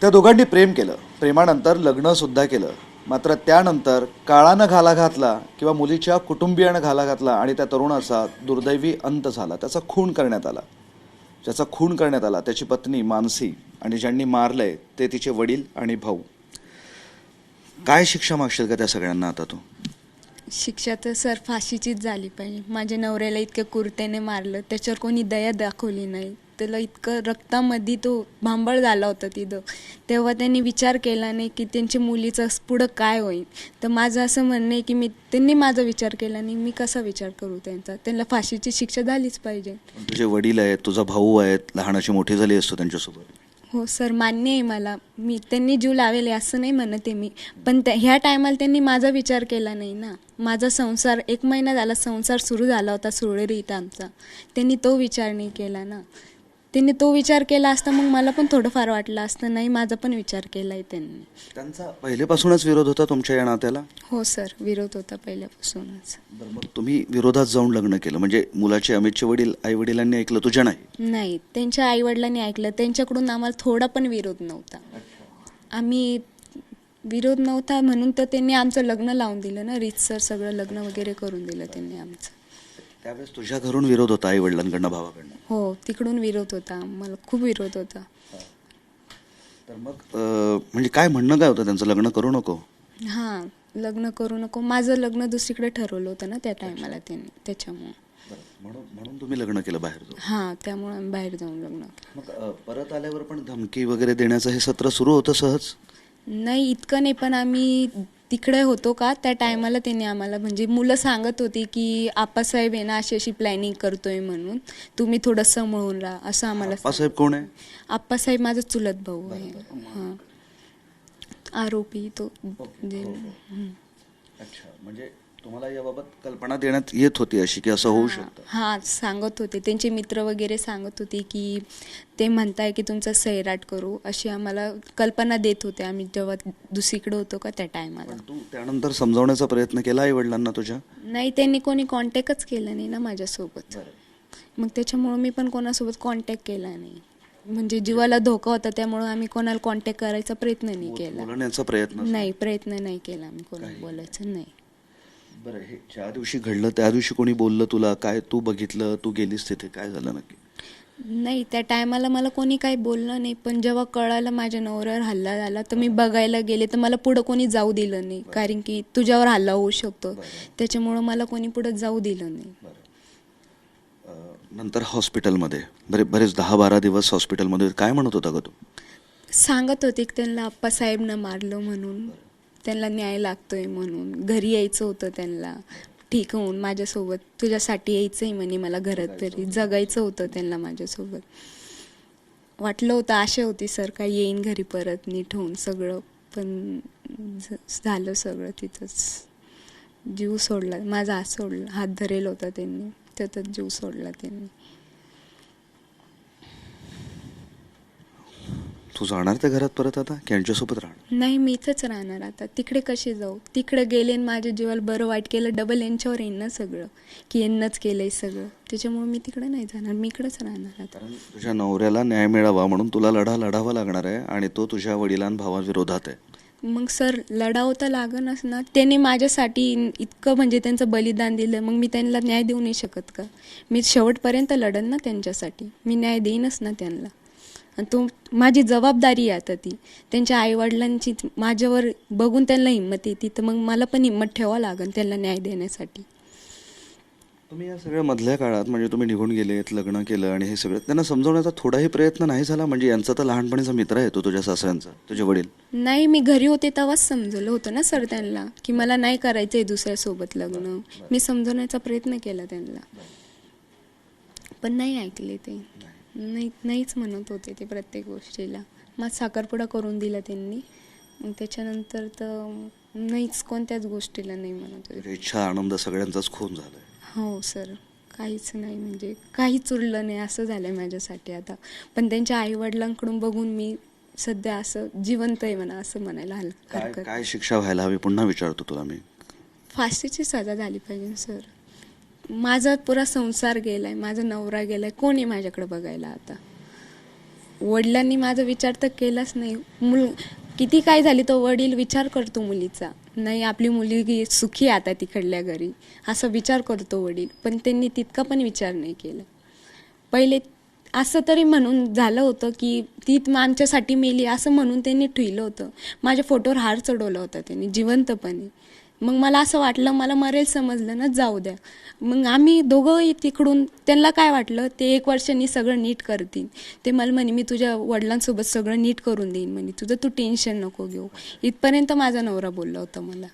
त्या दोघांनी प्रेम केलं. प्रेमानंतर लग्नसुद्धा केलं. मात्र त्यानंतर काळानं घाला घातला किंवा मुलीच्या कुटुंबियानं घाला घातला आणि त्या तरुणाचा दुर्दैवी अंत झाला. त्याचा खून करण्यात आला. ज्याचा खून करण्यात आला त्याची पत्नी मानसी आणि ज्यांनी मारलंय ते तिचे वडील आणि भाऊ. काय शिक्षा मागशील का त्या सगळ्यांना आता तू? शिक्षा तर सर फाशीचीच झाली पाहिजे. माझ्या नवऱ्याला इतक्या कुर्त्याने मारलं. त्याच्यावर कोणी दया दाखवली नाही. त्याला इतकं रक्तामध्ये तो भांबळ झाला होता तिथं. तेव्हा त्यांनी विचार केला नाही की त्यांच्या मुलीचं पुढं काय होईल. तर माझं असं म्हणणं आहे की मी त्यांनी माझा विचार केला नाही मी कसा विचार करू त्यांचा? त्यांना फाशीची शिक्षा झालीच पाहिजे. तुझे वडील आहेत तुझा भाऊ आहेत लहानाची मोठी झाली असतो त्यांच्यासोबत. हो सर मान्य आहे मला. मी त्यांनी जीव लावेल असं नाही म्हणत आहे मी. पण त्या ह्या टायमाला त्यांनी माझा विचार केला नाही ना. माझा संसार एक महिना झाला संसार सुरू झाला होता सुरळीत आमचा. त्यांनी तो विचार नाही केला ना. त्यांनी तो विचार केला असता मग मला पण थोडंफार वाटलं असतं. नाही माझा पण विचार केला आहे त्यांनी. त्यांचा पहिलेपासूनच विरोध होता तुमच्या या नात्याला? हो सर. विरोध होता पहिल्यापासूनच. बरं मग तुम्ही विरोधात जाऊन लग्न केलं. म्हणजे मुलाचे अमितचे वडील आई वडिलांनी ऐकलं तुझ्या नाही? नाही. त्यांच्या आईवडिलांनी ऐकलं. त्यांच्याकडून आम्हाला थोडा पण विरोध नव्हता. आम्ही विरोध नव्हता म्हणून तर त्यांनी आमचं लग्न लावून दिलं ना रीतसर सगळं लग्न वगैरे करून दिलं त्यांनी आमचं. त्यावेळेस तुझ्या घरून विरोध होता आई वडिलांकडनं भावाकडनं? हो तिकडून विरोध होता. मला खूप विरोध होता. तर मग अं, म्हणजे काय म्हणणं काय होतं त्यांचं? लग्न करू नको? हां लग्न करू नको. माझं लग्न दुसरीकडे ठरवलं होतं ना त्या टायमाला त्यांनी त्याच्यामुळं. म्हणून म्हणून तुम्ही लग्न केलं बाहेर जाऊन? हां त्यामुळे आम्ही बाहेर जाऊन लग्न केलं. मग अं, परत आल्यावर पण धमकी वगैरे देण्याचं हे सत्र सुरू होतं सहज? नाही इतकं नाही पण आम्ही तिकडे होतो का? त्या टायमाला त्यांनी आम्हाला म्हणजे मुलं सांगत होती की आप्पासाहेब आहे ना अशी अशी प्लॅनिंग करतोय म्हणून. तुम्ही थोडं समळून राहा असं आम्हाला आप्पासाहेब कोण आहे? आप्पासाहेब माझा चुलत भाऊ आहे. हां. आरोपी तो. जे. अच्छा म्हणजे तुम्हाला याबाबत कल्पना देण्यात येत होती अशी की असं होऊ शकतं? हां सांगत होते. त्यांचे मित्र वगैरे सांगत होते की ते म्हणताय की तुमचा सैराट करू अशी आम्हाला कल्पना देत होते आम्ही जेव्हा दुसरीकडे होतो का त्या टायमाला. पण तू त्यानंतर समजावण्याचा प्रयत्न केला आई वडिलांना तुझ्या? नाही त्यांनी कोणी कॉन्टॅक्टच केलं नाही ना माझ्यासोबत. मग त्याच्यामुळं मी पण कोणासोबत कॉन्टॅक्ट केला नाही. म्हणजे जीवाला धोका होता त्यामुळं आम्ही कोणाला कॉन्टॅक्ट करायचा प्रयत्न नाही केला. बोलण्याचा प्रयत्न नाही प्रयत्न नाही केला आम्ही कोणाला बोलायचं नाही. बरं हे ज्या दिवशी घडलं त्या दिवशी कोणी बोललं तुला? काय तू बघितलं? तू गेलीस तिथे? काय झालं नक्की? नाही त्या टायमाला मला कोणी काही बोललं नाही पण जेव्हा कळालं माझ्या नवऱ्यावर हल्ला झाला तर मी बघायला गेले तर मला पुढं कोणी जाऊ दिलं नाही. कारण की तुझ्यावर हल्ला होऊ शकतो. त्याच्यामुळं मला कोणी पुढं जाऊ दिलं नाही. नंतर हॉस्पिटलमध्ये बरे बरेच दहा बारा दिवस हॉस्पिटलमध्ये काय म्हणत होता ग तू? सांगत होते की त्यांना आप्पासाहेबनं मारलं म्हणून. त्यांना न्याय लागतोय म्हणून. घरी यायचं होतं त्यांना. ठीक होऊन माझ्यासोबत तुझ्यासाठी यायचं आहे म्हणे मला घरात तरी. जगायचं होतं त्यांना माझ्यासोबत. वाटलं होतं आशा होती सर का येईन घरी परत नीट होऊन सगळं. पण झालं सगळं तिथंच. जीव सोडला. माझा हात सोडला. हात धरेल होता त्यांनी. त्यातच जीव सोडला त्यांनी. तू जाणार त्या घरात परत आता? की यांच्यासोबत राहणार? नाही मी इथंच राहणार आता. तिकडे कशी जाऊ? तिकडे गेले आणि माझ्या जीवाला बरं वाईट केलं. डबल यांच्यावर येईन ना सगळं. की यांनाच केलंय सगळं. त्याच्यामुळे मी तिकडे नाही जाणार. मी इकडेच राहणार आता. कारण तुझ्या नवऱ्याला न्याय मिळावा म्हणून तुला लढा लढावा लागणार आहे आणि तो तुझ्या वडिलां भावाविरोधात आहे. मग सर लढावं तर लागणच ना. त्याने माझ्यासाठी इतकं म्हणजे त्यांचं बलिदान दिलं. मग मी त्यांना न्याय देऊ नाही शकत का? मी शेवटपर्यंत लढन ना त्यांच्यासाठी. मी न्याय देईनच ना त्यांना. तो माझी जबाबदारी आहे आता ती. त्यांच्या आईवडिलांची माझ्यावर बघून त्यांना हिंमत येते तर मग मला पण हिंमत ठेवावं लागेल त्यांना न्याय देण्यासाठी. तुम्ही या सगळ्या मधल्या काळात म्हणजे तुम्ही निघून गेलेत लग्न केलं आणि हे सगळं त्यांना समजवण्याचा थोडाही प्रयत्न नाही झाला? म्हणजे यांचा तर लहानपणीचा मित्र आहे तो तुझ्या सासऱ्यांचा तुझे वडील. नाही मी घरी होते तेव्हाच समजलं होतं ना सर त्यांना की मला नाही करायचं आहे दुसऱ्यासोबत लग्न. मी समजवण्याचा प्रयत्न केला त्यांना. पण नाही ऐकले ते. नाही नाहीच म्हणत होते ते प्रत्येक गोष्टीला. मग साखरपुडा करून दिला त्यांनी. मग त्याच्यानंतर तर नाहीच कोणत्याच गोष्टीला नाही म्हणत होते. इच्छा आनंद सगळ्यांचाच खून झालाय. हो सर. काहीच नाही म्हणजे काहीच उरलं नाही असं झालंय माझ्यासाठी आता. पण त्यांच्या आईवडिलांकडून बघून मी सध्या असं जिवंत आहे म्हणा असं म्हणायला हल काय हरकत. काय शिक्षा व्हायला हवी पुन्हा विचारतो तुला मी. फाशीची सजा झाली पाहिजे सर. माझा पुरा संसार गेलाय माझा नवरा गेलाय कोणी माझ्याकडे बघायला आता? वडिलांनी माझा विचार तर केलाच नाही. मुल किती काय झाली तो वडील विचार करतो मुलीचा. नाही आपली मुलगी सुखी आहे आता तिकडल्या घरी असा विचार करतो वडील. पण त्यांनी तितका पण विचार नाही केला. पहिले असं तरी म्हणून झालं होतं की ती आमच्यासाठी मेली असं म्हणून त्यांनी ठेवलं होतं. माझ्या फोटोवर हार चढवला होता त्यांनी जिवंतपणे. मग मला असं वाटलं मला मरेल समजलं ना जाऊ द्या. मग आम्ही दोघंही तिकडून त्यांना काय वाटलं ते एक वर्षांनी सगळं नीट करतील. ते मला म्हणे मी तुझ्या वडिलांसोबत सगळं नीट करून देईन म्हणे. तुझं तू टेन्शन नको घेऊ. इथपर्यंत माझा नवरा बोलला होता मला.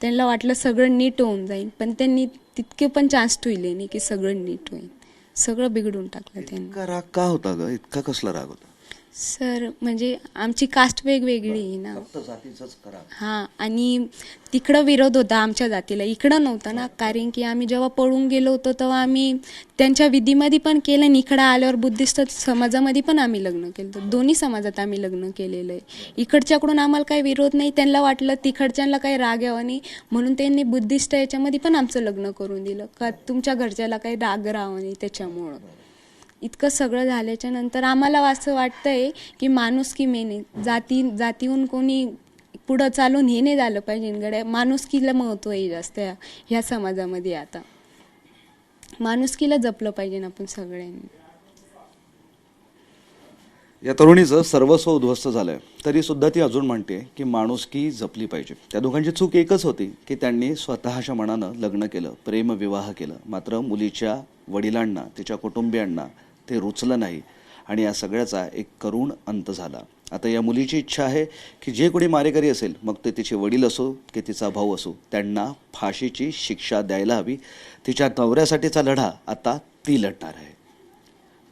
त्यांना वाटलं सगळं नीट होऊन जाईल पण त्यांनी तितके पण चान्स ठेवले नाही की सगळं नीट होईल. सगळं बिघडून टाकलं त्यांनी. इतका राग का होता ग? इतका कसला राग होता? सर म्हणजे आमची कास्ट वेगवेगळी आहे ना. फक्त जातीचाच करा. हां आणि तिकडं विरोध होता आमच्या जातीला. इकडं नव्हता ना कारण की आम्ही जेव्हा पळून गेलो होतो तेव्हा आम्ही त्यांच्या विधीमध्ये पण केलं आणि इकडं आल्यावर बुद्धिस्ट समाजामध्ये पण आम्ही लग्न केलं. होतं दोन्ही समाजात आम्ही लग्न केलेलं आहे. इकडच्याकडून आम्हाला काही विरोध नाही त्यांना वाटलं तिकडच्यांना काही राग यावा नाही म्हणून त्यांनी बुद्धिस्ट याच्यामध्ये पण आमचं लग्न करून दिलं. का तुमच्या घरच्याला काही राग राहावा नाही त्याच्यामुळं. इतकं सगळं झाल्याच्यानंतर आम्हाला असं वाटतंय की माणूस की मेने जाती जातीहून कोणी पुढं चालून हे नाही झालं पाहिजे गड्या माणुसकीला महत्त्व आहे जास्त ह्या समाजामध्ये आता. माणुसकीला जपलं पाहिजे आपण सगळ्यांनी. या तरुणीचं सर्वस्व उद्ध्वस्त झालंय. तरी सुद्धा ती अजून म्हणते की माणुसकी जपली पाहिजे. त्या दोघांची चूक एकच होती की त्यांनी स्वतःच्या मनानं लग्न केलं प्रेमविवाह केलं. मात्र मुलीच्या वडिलांना तिच्या कुटुंबियांना ते रुचलं नाही. आणि या सगळ्याचा एक करुण अंत झाला. आता या मुलीची इच्छा आहे की जे कोणी मारेकरी असेल मग ते तिचे वडील असो की तिचा भाऊ असो त्यांना फाशीची शिक्षा द्यायला हवी. तिच्या नवऱ्यासाठीचा लढा आता ती लढणार आहे.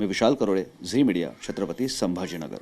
मी विशाल करोळे झी मीडिया छत्रपती संभाजीनगर.